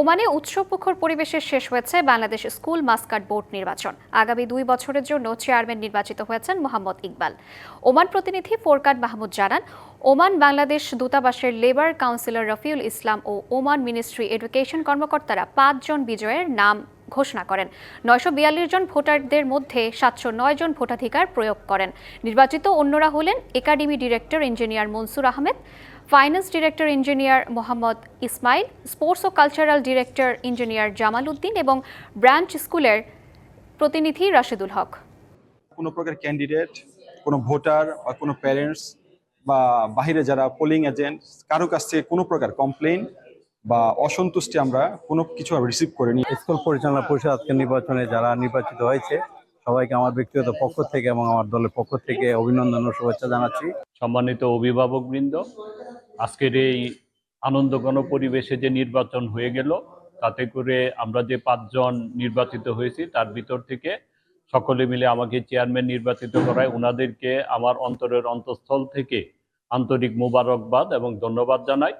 ওমানে উৎসবমুখর পরিবেশে শেষ হয়েছে বাংলাদেশ স্কুল মাস্কাট বোর্ড নির্বাচন। আগামী দুই বছরের জন্য চেয়ারম্যান নির্বাচিত হয়েছেন মোহাম্মদ ইকবাল। ওমান প্রতিনিধি ফোরকান মাহমুদ জানান, ওমান বাংলাদেশ দূতাবাসের লেবার কাউন্সিলর রফিউল ইসলাম ও ওমান মিনিস্ট্রি এডুকেশন কর্মকর্তারা পাঁচজন বিজয়ের নাম ঘোষণা করেন। নয়শো বিয়াল্লিশ জন ভোটারদের মধ্যে সাতশো নয় জন ভোটাধিকার প্রয়োগ করেন। নির্বাচিত অন্যরা হলেন academy director engineer Monsur Ahmed, finance director engineer Mohammad Ismail, sports ও cultural director engineer Jamal Uddin এবং ব্রাঞ্চ স্কুলের প্রতিনিধি রাশেদুল হক। কোনো প্রকার ক্যান্ডিডেট, কোনো ভোটার বা কোনো প্যারেন্টস বা বাইরে যারা পোলিং এজেন্ট, কারও কাছ থেকে কোনো প্রকার কমপ্লেন বা অসন্তুষ্টি আমরা কোনো কিছু রিসিভ করিনি। স্কুল পরিচালনা পরিষদ আজকের নির্বাচনে যারা নির্বাচিত হয়েছে সবাইকে আমার ব্যক্তিগত পক্ষ থেকে এবং আমার দলের পক্ষ থেকে অভিনন্দন ও শুভেচ্ছা জানাচ্ছি। সম্মানিত অভিভাবকবৃন্দ আজকের এই আনন্দঘন পরিবেশে যে নির্বাচন হয়ে গেল তাতে করে আমরা যে পাঁচজন নির্বাচিত হয়েছি তার ভিতর থেকে সকলে মিলে আমাকে চেয়ারম্যান নির্বাচিত করায় ওনাদেরকে আমার অন্তরের অন্তঃস্থল থেকে আন্তরিক মোবারকবাদ এবং ধন্যবাদ জানাই।